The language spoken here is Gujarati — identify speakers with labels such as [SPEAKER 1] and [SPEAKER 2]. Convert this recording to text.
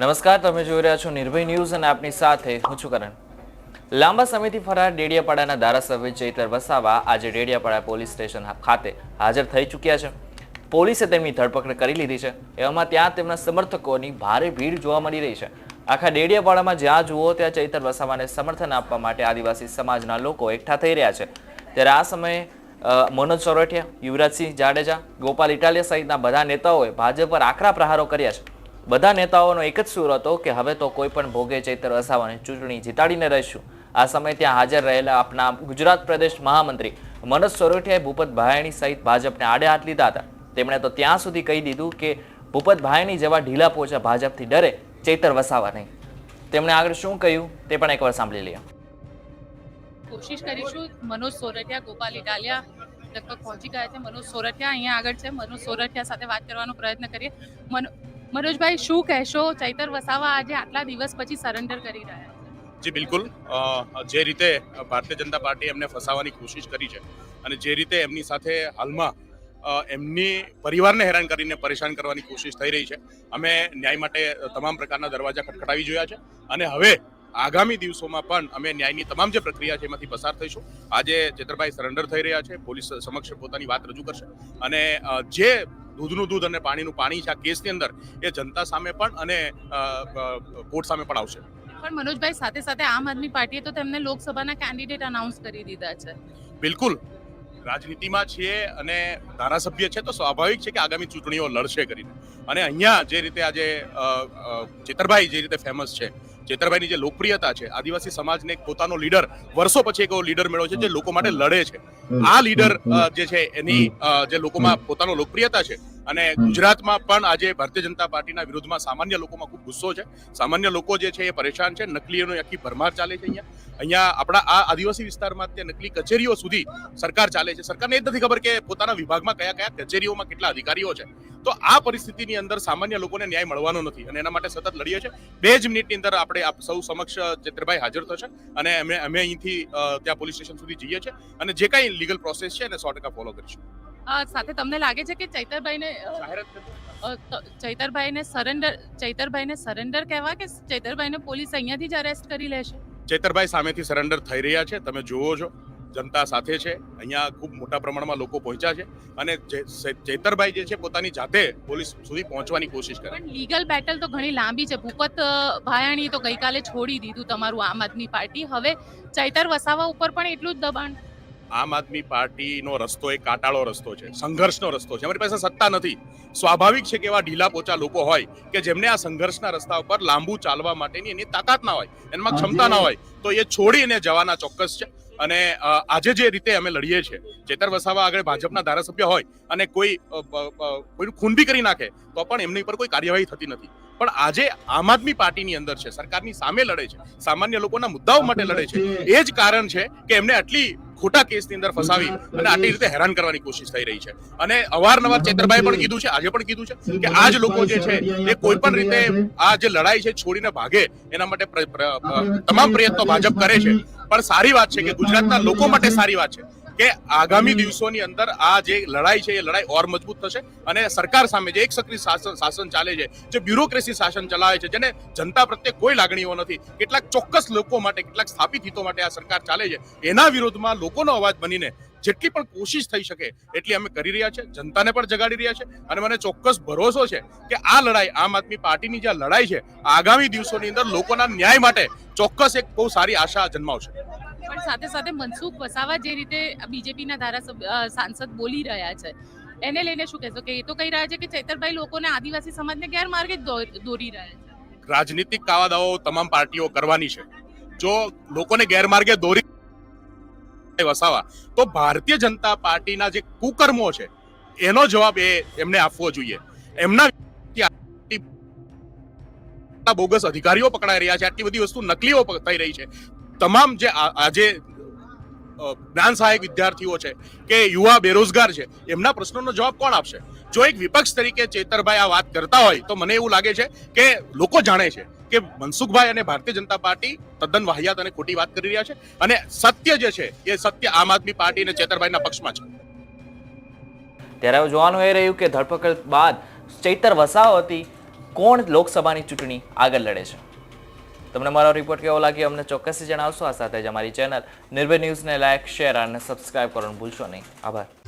[SPEAKER 1] નમસ્કાર, તમે જોઈ રહ્યા છો નિર્ભય ન્યૂઝ અને આપની સાથે હું છું કરણ. લાંબા સમયથી ફરાર ડેડિયાપાડાના ધારાસભ્ય ચૈતર વસાવા આજે ડેડિયાપાડા પોલીસ સ્ટેશન ખાતે હાજર થઈ ચૂક્યા છે. પોલીસે તેમની ધરપકડ કરી લીધી છે. એવામાં ત્યાં તેમના સમર્થકોની ભારે ભીડ જોવા મળી રહી છે. આખા ડેડિયાપાડામાં જ્યાં જુઓ ત્યાં ચૈતર વસાવાને સમર્થન આપવા માટે આદિવાસી સમાજના લોકો એકઠા થઈ રહ્યા છે. ત્યારે આ સમયે મનોજ સોરઠિયા, યુવરાજસિંહ જાડેજા, ગોપાલ ઇટાલિયા સહિતના બધા નેતાઓએ ભાજપ પર આકરા પ્રહારો કર્યા છે. બધા નેતાઓનો એક જ સૂર હતો કે હવે તો કોઈ પણ ભોગે ચૈતર વસાવાને ચૂંટણી જીતાડીને રહીશું. આ સમયે ત્યાં હાજર રહેલા આપના ગુજરાત પ્રદેશ મહામંત્રી મનોજ સોરઠિયાએ ભૂપત ભાયાણી સહિત ભાજપને આડે હાથ લીધા હતા. તેમણે તો ત્યાં સુધી કહી દીધું કે ભૂપત ભાયાણી જેવા ઢીલા પોચા ભાજપથી ડરે, ચૈતર વસાવા નહીં. તેમણે આગળ શું કહ્યું તે પણ એકવાર સાંભળી લઈએ.
[SPEAKER 2] કોશિશ કરીશું મનોજ સોરઠિયા, ગોપાલ ઇટાલિયા લગભગ પહોંચી ગયા છે. મનોજ સોરઠિયા અહીંયા આગળ છે. મનોજ સોરઠિયા સાથે વાત કરવાનો પ્રયત્ન કરીએ. મનો- મનોજભાઈ, શું કહેશો? ચૈતર વસાવા આજે આટલા દિવસ પછી સરેન્ડર કરી રહ્યા
[SPEAKER 3] જી, બિલકુલ. જે રીતે ભારતીય જનતા પાર્ટી એમને ફસાવવાની કોશિશ કરી છે અને જે રીતે એમની સાથે હાલમાં એમની પરિવારને હેરાન કરીને પરેશાન કરવાની કોશિશ થઈ રહી છે, અમે ન્યાય માટે તમામ પ્રકારના દરવાજા ખટખટાવી જોયા છે અને હવે આગામી દિવસોમાં પણ અમે ન્યાયની તમામ જે પ્રક્રિયા છે એમાંથી પસાર થઈશું. આજે ચેતરભાઈ સરેન્ડર થઈ રહ્યા છે, પોલીસ સમક્ષ પોતાની વાત રજૂ કરશે અને જે દૂધનું દૂધ અને પાણીનું પાણી છે આ કેસની અંદર એ જનતા સામે પણ અને કોર્ટ સામે પણ આવશે.
[SPEAKER 2] પણ મનોજભાઈ સાથે સાથે આમ આદમી પાર્ટીએ તો તેમને લોકસભાના કેન્ડિડેટ અનાઉન્સ કરી દીધા છે.
[SPEAKER 3] બિલકુલ. રાજનીતિમાં છીએ અને ધારાસભ્ય છે તો સ્વાભાવિક છે કે આગામી ચૂંટણીઓ લડશે કરીને. અને અહીંયા જે રીતે આજે ચેતરભાઈ જે રીતે ફેમસ છે ચેતરભાઈની જે લોકપ્રિયતા છે આદિવાસી સમાજને એક પોતાનો લીડર વર્ષો પછી એક લીડર મેળવ્યો છે જે લોકો માટે લડે છે. આ લીડર જે છે એની જે લોકોમાં પોતાનો લોકપ્રિયતા છે અને ગુજરાતમાં પણ આજે ભારતીય જનતા પાર્ટીના વિરોધમાં સામાન્ય લોકોમાં ખૂબ ગુસ્સો છે. સામાન્ય લોકો જે છે એ પરેશાન છે. નકલીઓની આખી ભરમાર ચાલે છે અહીંયા. અહીંયા આપણા આ આદિવાસી વિસ્તારમાં તે નકલી કચેરીઓ સુધી સરકાર ચાલે છે. સરકારને એ જ નથી ખબર કે પોતાના વિભાગમાં કયા કયા કચેરીઓમાં કેટલા અધિકારીઓ છે. તો આ પરિસ્થિતિની અંદર સામાન્ય લોકોને ન્યાય મળવાનો નથી અને એના માટે સતત લડીએ છે. બે જ મિનિટની અંદર આપણે આપ સૌ સમક્ષ ચેત્રભાઈ હાજર થશે અને અમે અમે અહીંથી ત્યાં પોલીસ સ્ટેશન સુધી જઈએ છીએ અને જે કાંઈ લીગલ પ્રોસેસ છે એને સો ટકા ફોલો કરીશું.
[SPEAKER 2] સાથે તમને લાગે છે કે ચૈતરભાઈને ચૈતરભાઈને સરેન્ડર ચૈતરભાઈને સરેન્ડર કહેવા કે ચૈતરભાઈને પોલીસ અહીંયાથી જ અરેસ્ટ કરી લેશે
[SPEAKER 3] ચેતરભાઈ સામેથી સરેન્ડર થઈ રહ્યા છે તમે જુઓ છો જનતા સાથે છે અહીંયા ખૂબ મોટા પ્રમાણમાં લોકો પહોંચ્યા છે અને ચેતરભાઈ જે છે પોતાની જાતે પોલીસ સુધી પહોંચવાની કોશિશ કરે.
[SPEAKER 2] પણ લીગલ બેટલ તો ઘણી લાંબી છે. ભૂપત ભાયાણીએ તો ગઈકાલે છોડી દીધું તમારું આમ આદમી પાર્ટી. હવે ચૈતર વસાવા ઉપર પણ એટલું જ દબાણ?
[SPEAKER 3] આમ આદમી પાર્ટીનો રસ્તો એ કાટાળો રસ્તો છે સંઘર્ષનો રસ્તો છે. અમારી પાસે સત્તા નથી. સ્વાભાવિક છે કે એવા ઢીલા પોચા લોકો હોય કે જેમને આ સંઘર્ષના રસ્તા ઉપર લાંબુ ચાલવા માટેની એની તાકાત ના હોય એમાં ક્ષમતા ના હોય તો એ છોડીને જવાના ચોક્કસ છે. અને આજે જે રીતે અમે લડીએ છીએ ચેતર વસાવા આગળ ભાજપના ધારાસભ્ય હોય અને કોઈ કોઈ કોઈનું ખૂન બી કરી નાખે તો પણ એમની પર કોઈ કાર્યવાહી થતી નથી. પણ આજે આમ આદમી પાર્ટીની અંદર છે સરકારની સામે લડે છે સામાન્ય લોકોના મુદ્દાઓ માટે લડે છે. એ જ કારણ છે કે એમને આટલી ખોટા કેસની અંદર ફસાવી અને આટલી રીતે હેરાન કરવાની કોશિશ થઈ રહી છે. અને અવારનવાર ચેતરભાઈ પણ કીધું છે આજે પણ કીધું છે કે આ જ લોકો જે છે એ કોઈ પણ રીતે આ જે લડાઈ છે છોડીને ભાગે એના માટે તમામ પ્રયત્નો ભાજપ કરે છે. પણ સારી વાત છે કે ગુજરાતના લોકો માટે સારી વાત છે. કે આગામી દિવસોની અંદર આ જે લડાઈ છે એ લડાઈ ઓર મજબૂત થશે અને સરકાર સામે જે એક સક્રિય શાસન શાસન ચાલે છે જે બ્યુરોક્રેસી શાસન ચલાવે છે જેને જનતા પ્રત્યે કોઈ લાગણીઓ નથી કેટલાક ચોક્કસ લોકો માટે કેટલાક સ્થાપિત હિતો માટે આ સરકાર ચાલે છે એના વિરોધમાં લોકોનો અવાજ બનીને જેટલી પણ કોશિશ થઈ શકે એટલી અમે કરી રહ્યા છે જનતાને પણ જગાડી રહ્યા છે અને મને ચોક્કસ ભરોસો છે કે આ લડાઈ આમ આદમી પાર્ટીની જે આ લડાઈ છે આગામી દિવસોની અંદર લોકોના ન્યાય માટે ચોક્કસ એક બહુ સારી આશા જન્માવશે.
[SPEAKER 2] પણ સાથે સાથે મનસુખ વસાવા જે રીતે બીજેપીના ધારાસભ્ય સાંસદ બોલી રહ્યા છે એને લઈને શું કહેશો કે એ તો કહી રહ્યા છે કે ચૈતરભાઈ લોકોને આદિવાસી સમાજને ગેરમાર્ગે દોરી રહ્યા છે.
[SPEAKER 3] રાજનીતિક કાવાદાઓ તમામ પાર્ટીઓ કરવાની છે. જો લોકોને ગેરમાર્ગે દોરી વસાવા તો ભારતીય જનતા પાર્ટીના જે કુકર્મો છે એનો જવાબ એ એમને આપવો જોઈએ. એમના બોગસ અધિકારીઓ પકડાઈ રહ્યા છે આટલી બધી વસ્તુ નકલીઓ થઈ રહી છે. તમામ જે આજે જ્ઞાન સહાયક વિદ્યાર્થીઓ છે કે યુવા બેરોજગાર છે, એમના પ્રશ્નોનો જવાબ કોણ આપશે? જો એક વિપક્ષ તરીકે ચેતરભાઈ આ વાત કરતા હોય, તો મને એવું લાગે છે કે લોકો જાણે છે કે મનસુખભાઈ અને ભારતીય જનતા પાર્ટી તદ્દન વાહિયાત અને ખોટી વાત કરી રહ્યા છે અને સત્ય જે છે, એ સત્ય આમ આદમી પાર્ટી અને ચેતરભાઈના પક્ષમાં છે.
[SPEAKER 1] ત્યારે હવે જોવાનું એ રહ્યું કે ધરપકડ બાદ ચૈતર વસાવતી કોણ લોકસભાની ચૂંટણી આગળ લડે છે? તમને મારો રિપોર્ટ કેવો લાગ્યો અમને ચોક્કસથી જણાવશો. આ સાથે જ અમારી ચેનલ નિર્ભય ન્યૂઝને લાઇક શેર અને સબસ્ક્રાઇબ કરવાનું ભૂલશો નહીં. આભાર.